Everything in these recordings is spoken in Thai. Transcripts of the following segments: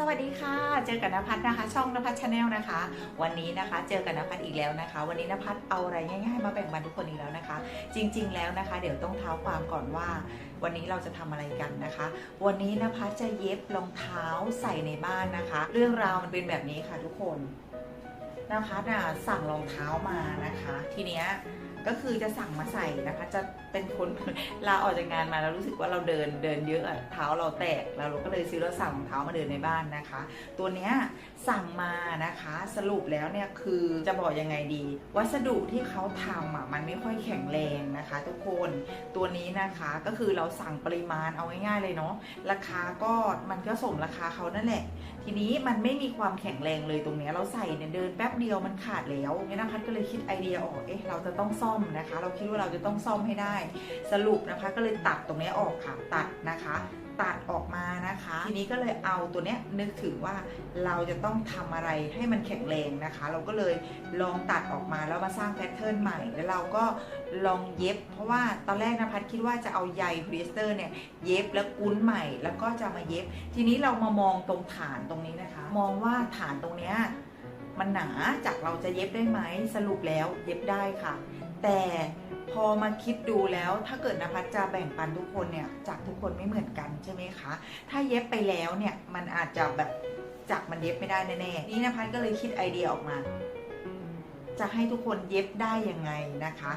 สวัสดีค่ะ เจอกับนภัสนะคะ ช่องนภัสชาแนลนะคะ วันนี้นะคะเจอกับนภัสอีกแล้วนะคะ วันนี้นภัสเอาอะไรง่ายๆมาแบ่งปันทุกคนอีกแล้วนะคะ จริง ๆ แล้วนะคะ เดี๋ยวต้องเท้าความก่อนว่า วันนี้เราจะทำอะไรกันนะคะ วันนี้นภัสจะเย็บรองเท้าใส่ในบ้านนะคะ เรื่องราวมันเป็นแบบนี้ค่ะทุกคนนภัสน่ะสั่งรองเท้ามานะคะ ทีเนี้ย ก็คือจะสั่งมาใส่นะคะ จะเป็นคนลาออกจากงานมาแล้วรู้สึกว่าเราเดินเดินเยอะเท้าเราแตกแล้วเราก็เลยซื้อแล้วสั่งรองเท้ามาเดินในบ้านนะคะ ตัวเนี้ยสั่งมานะคะ สรุปแล้วเนี่ยคือจะบอกยังไงดี วัสดุที่เขาทำอะมันไม่ค่อยแข็งแรงนะคะ ทุกคนตัวนี้นะคะก็คือเราสั่งปริมาณเอาง่ายๆเลยเนาะราคาก็มันก็สมราคาเขานั่นแหละ ทีนี้มันไม่มีความแข็งแรงเลยตรงเนี้ยเราใส่เนี่ยเดินแป๊บเดียวมันขาดแล้วเนี่ยนพัดก็เลยคิดไอเดียออกเอ๊ะเราจะต้องซ่อมนะคะ เราคิดว่าเราจะต้องซ่อมให้ได้ สรุปนะคะก็เลยตัดตรงนี้ออกค่ะตัดนะคะ ตัดออกมานะคะ ทีนี้ก็เลยเอาตัวเนี้ยนึกถึงว่าเราจะต้องทำอะไรให้มันแข็งแรงนะคะ เราก็เลยลองตัดออกมาแล้วมาสร้างแพทเทิร์นใหม่ แล้วเราก็ลองเย็บ เพราะว่าตอนแรกนะพัดคิดว่าจะเอาใยพลีสเตอร์เนี่ยเย็บแล้วกุ้นใหม่แล้วก็จะมาเย็บ ทีนี้เรามามองตรงฐานตรงนี้นะคะ มองว่าฐานตรงเนี้ย มันหนาจากเราจะเย็บได้ไหมสรุปแล้วเย็บได้ค่ะ แต่พอมาคิดดูแล้วถ้าเกิดนภัสจะแบ่งปันทุกคนเนี่ยจากทุกคนไม่เหมือนกันใช่ไหมคะถ้าเย็บไปแล้วเนี่ยมันอาจจะแบบจากมันเย็บไม่ได้แน่ๆนี่นภัสก็เลยคิดไอเดียออกมา จะให้ทุกคนเย็บได้ยังไงนะคะ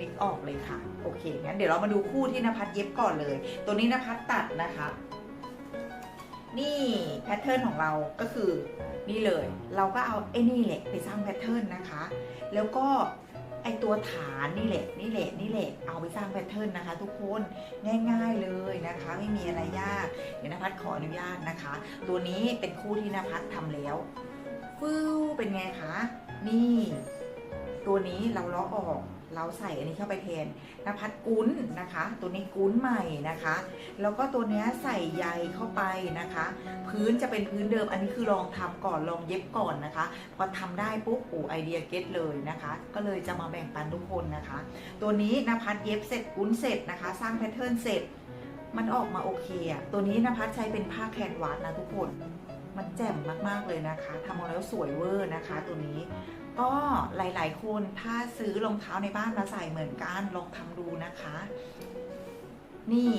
นึกออกเลยค่ะ โอเคงั้นเดี๋ยวเรามาดูคู่ที่นภัสเย็บก่อนเลย ตัวนี้นภัสตัดนะคะ นี่แพทเทิร์นของเราก็คือนี่เลย เราก็เอาไอ้นี่แหละไปสร้างแพทเทิร์นนะคะ แล้วก็ไอตัวฐานนี่แหละนี่แหละนี่แหละเอาไปสร้างแพทเทิร์นนะคะ ทุกคนง่าย ๆเลยนะคะ ไม่มีอะไรยากเดี๋ยวนภัสขออนุญาตนะคะ ตัวนี้เป็นคู่ที่นภัสทำแล้วฟื้วเป็นไงคะนี่ ตัวนี้เราล้อออก เราใส่อันนี้เข้าไปแทนนภัสกุ้นนะคะ ตัวนี้กุ้นใหม่นะคะ แล้วก็ตัวนี้ใส่ใยเข้าไปนะคะ พื้นจะเป็นพื้นเดิมอันนี้คือลองทำก่อนลองเย็บก่อนนะคะ พอทำได้ปุ๊บโอ้ไอเดียเก็ตเลยนะคะ ก็เลยจะมาแบ่งปันทุกคนนะคะ ตัวนี้นภัสเย็บเสร็จกุ้นเสร็จนะคะ สร้างแพทเทิร์นเสร็จ มันออกมาโอเคอะตัวนี้นภัสใช้เป็นผ้าแคนวาสนะทุกคน มันแจ่มมากๆเลยนะคะทำออกมาแล้วสวยเวอร์นะคะ ตัวนี้ ก็หลายๆ คนถ้าซื้อรองเท้าในบ้านมาใส่เหมือนกันลองทำดูนะคะ นี่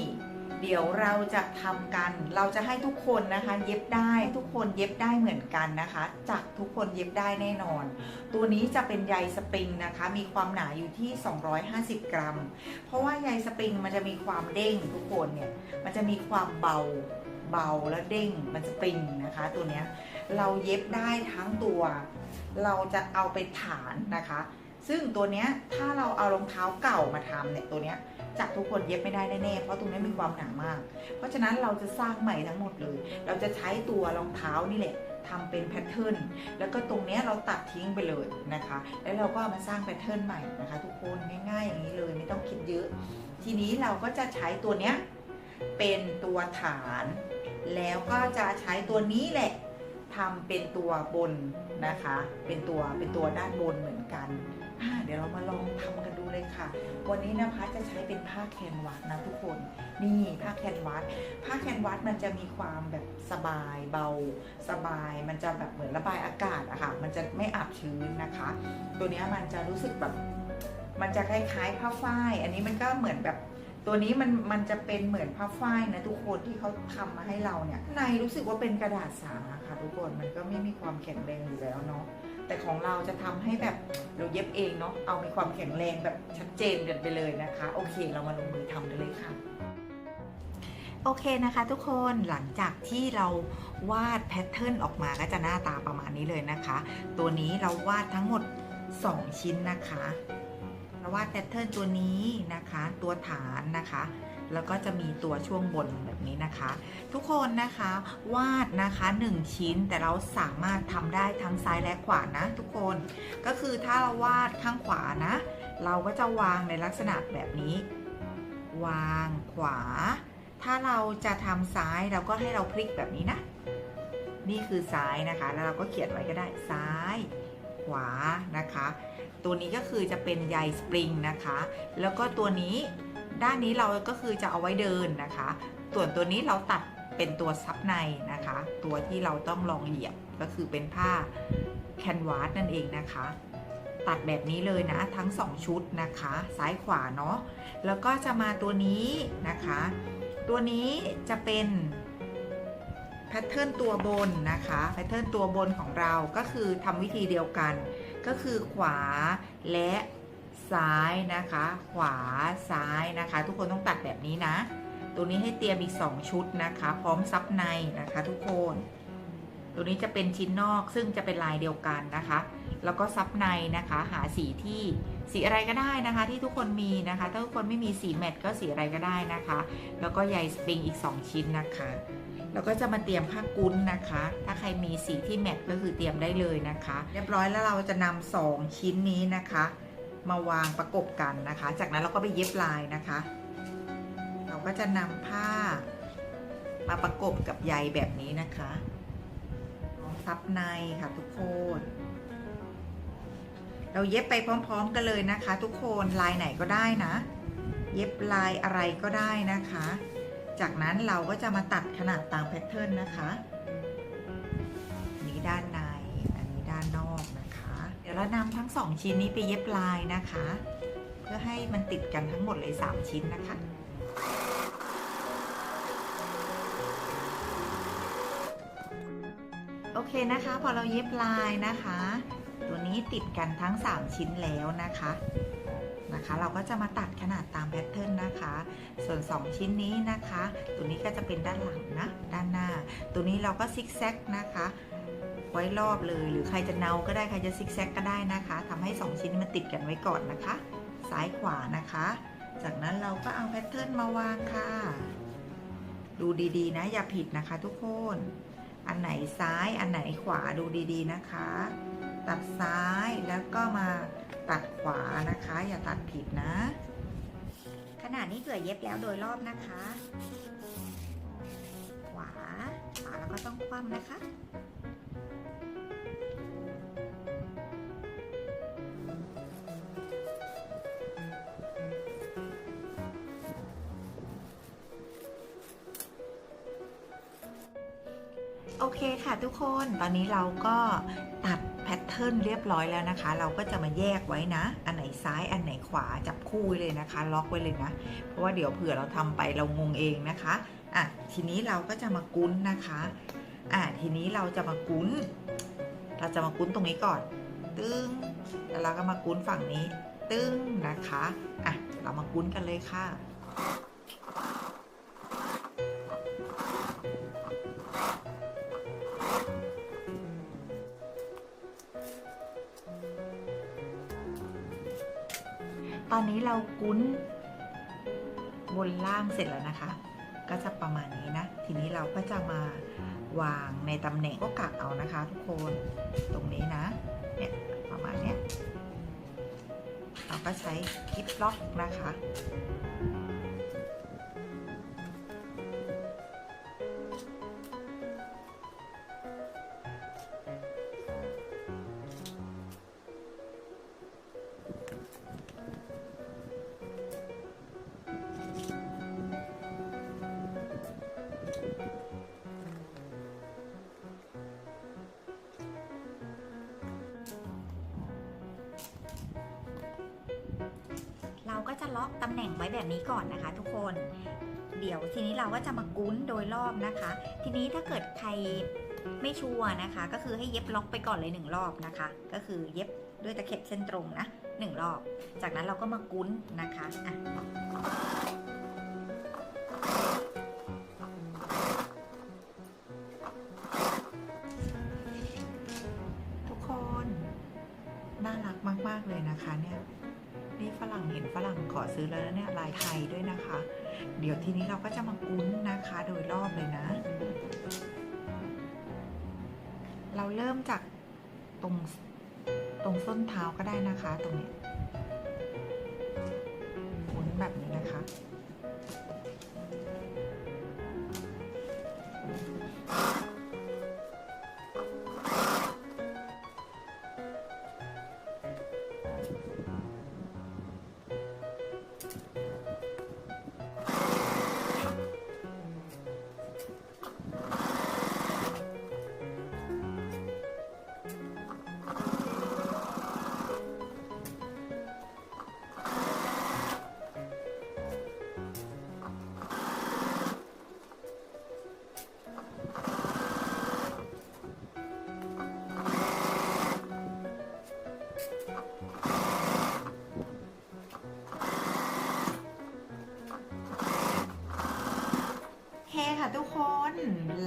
เดี๋ยวเราจะทำกัน เราจะให้ทุกคนนะคะ เย็บได้ ทุกคนเย็บได้เหมือนกันนะคะ จากทุกคนเย็บได้แน่นอน ตัวนี้จะเป็นใยสปริงนะคะ มีความหนาอยู่ที่ 250 กรัม เพราะว่าใยสปริงมันจะมีความเด้งทุกคนเนี่ย มันจะมีความเบา เบาและเด้งมันสปริงนะคะ ตัวเนี้ยเราเย็บได้ทั้งตัว เราจะเอาไปฐานนะคะ ซึ่งตัวเนี้ยถ้าเราเอารองเท้าเก่ามาทำเนี่ยตัวเนี้ยจากทุกคนเย็บไม่ได้แน่ๆ เพราะตรงนี้มีความหนามาก เพราะฉะนั้นเราจะสร้างใหม่ทั้งหมดเลย เราจะใช้ตัวรองเท้านี่แหละทำเป็นแพทเทิร์น แล้วก็ตรงนี้เราตัดทิ้งไปเลยนะคะ แล้วเราก็ามาสร้างแพทเทิร์นใหม่นะคะทุกคนง่ายๆอย่างนี้เลยไม่ต้องคิดเยอะ ทีนี้เราก็จะใช้ตัวเนี้ยเป็นตัวฐาน แล้วก็จะใช้ตัวนี้แหละทำเป็นตัวบนนะคะ เป็นตัวเป็นตัวด้านบนเหมือนกัน เดี๋ยวเรามาลองทำกันดูเลยค่ะ วันนี้นะพัชจะใช้เป็นผ้าแคนวาสนะทุกคน นี่ผ้าแคนวาส ผ้าแคนวาสมันจะมีความแบบสบายเบาสบาย มันจะแบบเหมือนระบายอากาศอะค่ะ มันจะไม่อับชื้นนะคะ ตัวนี้มันจะรู้สึกแบบ มันจะคล้ายๆผ้าฝ้าย อันนี้มันก็เหมือนแบบ ตัวนี้มันมันจะเป็นเหมือนผ้าฝ้ายนะทุกคนที่เขาทำมาให้เราเนี่ย ในรู้สึกว่าเป็นกระดาษสาค่ะทุกคนมันก็ไม่มีความแข็งแรงอยู่แล้วเนาะแต่ของเราจะทำให้แบบเราเย็บเองเนาะเอามีความแข็งแรงแบบชัดเจนกันไปเลยนะคะ โอเคเรามาลงมือทำกันเลยค่ะโอเคนะคะทุกคนหลังจากที่เราวาดแพทเทิร์นออกมาก็จะหน้าตาประมาณนี้เลยนะคะ ตัวนี้เราวาดทั้งหมด 2 ชิ้นนะคะ เราวาดแพทเทิร์นตัวนี้นะคะ ตัวฐานนะคะ แล้วก็จะมีตัวช่วงบนแบบนี้นะคะ ทุกคนนะคะวาดนะคะ 1 ชิ้นแต่เราสามารถทำได้ทั้งซ้ายและขวานะ ทุกคนก็คือถ้าเราวาดข้างขวานะ เราก็จะวางในลักษณะแบบนี้ วางขวา ถ้าเราจะทำซ้ายเราก็ให้เราพลิกแบบนี้นะ นี่คือซ้ายนะคะ แล้วเราก็เขียนไว้ก็ได้ซ้ายขวานะคะ ตัวนี้ก็คือจะเป็นใยสปริงนะคะ แล้วก็ตัวนี้ด้านนี้เราก็คือจะเอาไว้เดินนะคะ ส่วนตัวนี้เราตัดเป็นตัวซับในนะคะ ตัวที่เราต้องลองเหยียบก็คือเป็นผ้าแคนวาสนั่นเองนะคะ ตัดแบบนี้เลยนะทั้ง 2 ชุดนะคะ ซ้ายขวาเนาะแล้วก็จะมาตัวนี้นะคะ ตัวนี้จะเป็นแพทเทิร์นตัวบนนะคะแพทเทิร์นตัวบนของเราก็คือทำวิธีเดียวกัน ก็คือขวาและซ้ายนะคะ ขวาซ้ายนะคะ ทุกคนต้องตัดแบบนี้นะ ตัวนี้ให้เตรียมอีก 2 ชุดนะคะ พร้อมซับในนะคะ ทุกคน ตัวนี้จะเป็นชิ้นนอกซึ่งจะเป็นลายเดียวกันนะคะ แล้วก็ซับในนะคะ หาสีที่สีอะไรก็ได้นะคะ ที่ทุกคนมีนะคะ ถ้าทุกคนไม่มีสีแมทก็สีอะไรก็ได้นะคะ แล้วก็ใยสปริงอีก 2 ชิ้นนะคะ แล้วก็จะมาเตรียมผ้ากุ้นนะคะ ถ้าใครมีสีที่แมทก็คือเตรียมได้เลยนะคะ เรียบร้อยแล้วเราจะนำสองชิ้นนี้นะคะ มาวางประกบกันนะคะ จากนั้นเราก็ไปเย็บลายนะคะ เราก็จะนำผ้ามาประกบกับใยแบบนี้นะคะซับในค่ะทุกคนเราเย็บไปพร้อม ๆ กันเลยนะคะ ทุกคนลายไหนก็ได้นะ เย็บลายอะไรก็ได้นะคะ จากนั้นเราก็จะมาตัดขนาดตามแพทเทิร์นนะคะนนี้ด้านใน อันนี้ด้านนอกนะคะ เดี๋ยวเรานำทั้งสองชิ้นนี้ไปเย็บลายนะคะ เพื่อให้มันติดกันทั้งหมดเลย 3 ชิ้นนะคะโอเคนะคะ พอเราเย็บลายนะคะ ตัวนี้ติดกันทั้ง 3 ชิ้นแล้วนะคะ นะคะ เราก็จะมาตัดขนาดตามแพทเทิร์นนะคะ ส่วน 2 ชิ้นนี้นะคะ ตัวนี้ก็จะเป็นด้านหลังนะ ด้านหน้า ตัวนี้เราก็ซิกแซกนะคะ ไว้รอบเลยหรือใครจะเนาก็ได้ ใครจะซิกแซกก็ได้นะคะทำให้ 2 ชิ้นมันติดกันไว้ก่อนนะคะ ซ้ายขวานะคะ จากนั้นเราก็เอาแพทเทิร์นมาวางค่ะ ดูดีๆ นะ อย่าผิดนะคะทุกคน อันไหนซ้าย อันไหนขวาดูดีๆนะคะ ตัดซ้ายแล้วก็มา ตัดขวานะคะ อย่าตัดผิดนะ ขนาดนี้เกือเย็บแล้วโดยรอบนะคะ ขวาขวาแล้วก็ต้องคว่ำนะคะโอเคค่ะทุกคน ตอนนี้เราก็ เทิร์นเรียบร้อยแล้วนะคะ เราก็จะมาแยกไว้นะ อันไหนซ้ายอันไหนขวาจับคู่เลยนะคะ ล็อกไว้เลยนะ เพราะว่าเดี๋ยวเผื่อเราทำไปเรางงเองนะคะอะทีนี้เราก็จะมากุ้นนะคะอะทีนี้เราจะมากุ้น เราจะมากุ้นตรงนี้ก่อน ตึ้งแล้วเราก็มากุ้นฝั่งนี้ ตึ้งนะคะอะเรามากุ้นกันเลยค่ะ ตอนนี้เรากุ้นบนล่างเสร็จแล้วนะคะ ก็จะประมาณนี้นะ ทีนี้เราก็จะมาวางในตำแหน่งก็กักเอานะคะ ทุกคนตรงนี้นะเนี่ยประมาณเนี้ยเราก็ใช้คลิปล็อกนะคะ อกตำแหน่งไว้แบบนี้ก่อนนะคะ ทุกคน เดี๋ยวทีนี้เราก็จะมากุ้นโดยรอบนะคะ ทีนี้ถ้าเกิดใครไม่ชัวร์นะคะ ก็คือให้เย็บล็อกไปก่อนเลยหนึ่งรอบนะคะ ก็คือเย็บด้วยตะเข็บเส้นตรงนะหนึ่งรอบ จากนั้นเราก็มากุ้นนะคะอะทุกคน น่ารักมาก ๆ เลยนะคะเนี่ย นี่ฝรั่งเห็นฝรั่งขอซื้อแล้วเนี่ยลายไทยด้วยนะคะ เดี๋ยวทีนี้เราก็จะมากุ้นนะคะโดยรอบเลยนะ เราเริ่มจากตรงตรงส้นเท้าก็ได้นะคะตรงนี้กุ้นแบบนี้นะคะ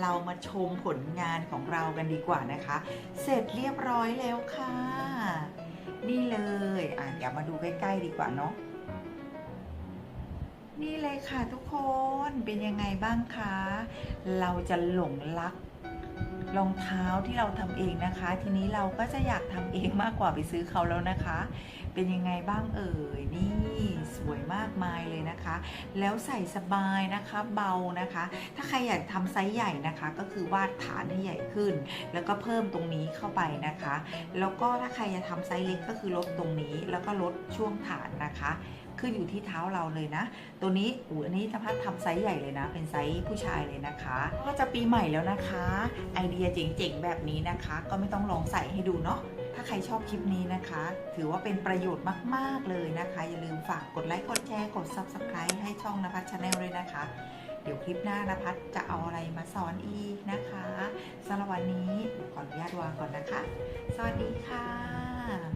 เรามาชมผลงานของเรากันดีกว่านะคะ เสร็จเรียบร้อยแล้วค่ะ นี่เลยอะเดี๋ยวมาดูใกล้ ๆ ดีกว่าเนาะนี่เลยค่ะทุกคนเป็นยังไงบ้างคะ เราจะหลงรักรองเท้าที่เราทำเองนะคะ ทีนี้เราก็จะอยากทำเองมากกว่าไปซื้อเขาแล้วนะคะ เป็นยังไงบ้างเอ่ย วยมากมายเลยนะคะ แล้วใส่สบายนะคะเบานะคะ ถ้าใครอยากทำไซส์ใหญ่นะคะ ก็คือวาดฐานให้ใหญ่ขึ้น แล้วก็เพิ่มตรงนี้เข้าไปนะคะ แล้วก็ถ้าใครจะทำไซส์เล็กก็คือลดตรงนี้ แล้วก็ลดช่วงฐานนะคะขึ้นอยู่ที่เท้าเราเลยนะ ตัวนี้อูอันนี้จะพัดทำไซส์ใหญ่เลยนะ เป็นไซส์ผู้ชายเลยนะคะ ก็จะปีใหม่แล้วนะคะ ไอเดียเจ๋งๆแบบนี้นะคะ ก็ไม่ต้องลองใส่ให้ดูเนาะ ถ้าใครชอบคลิปนี้นะคะ ถือว่าเป็นประโยชน์มาก ๆ เลยนะคะ อย่าลืมฝากกดไลค์กดแชร์กด Subscribe ให้ช่องนภัสชาแนลเลยนะคะ เดี๋ยวคลิปหน้านภัสจะเอาอะไรมาสอนอีกนะคะสำหรับวันนี้ขออนุญาตวางก่อนนะคะ สวัสดีค่ะ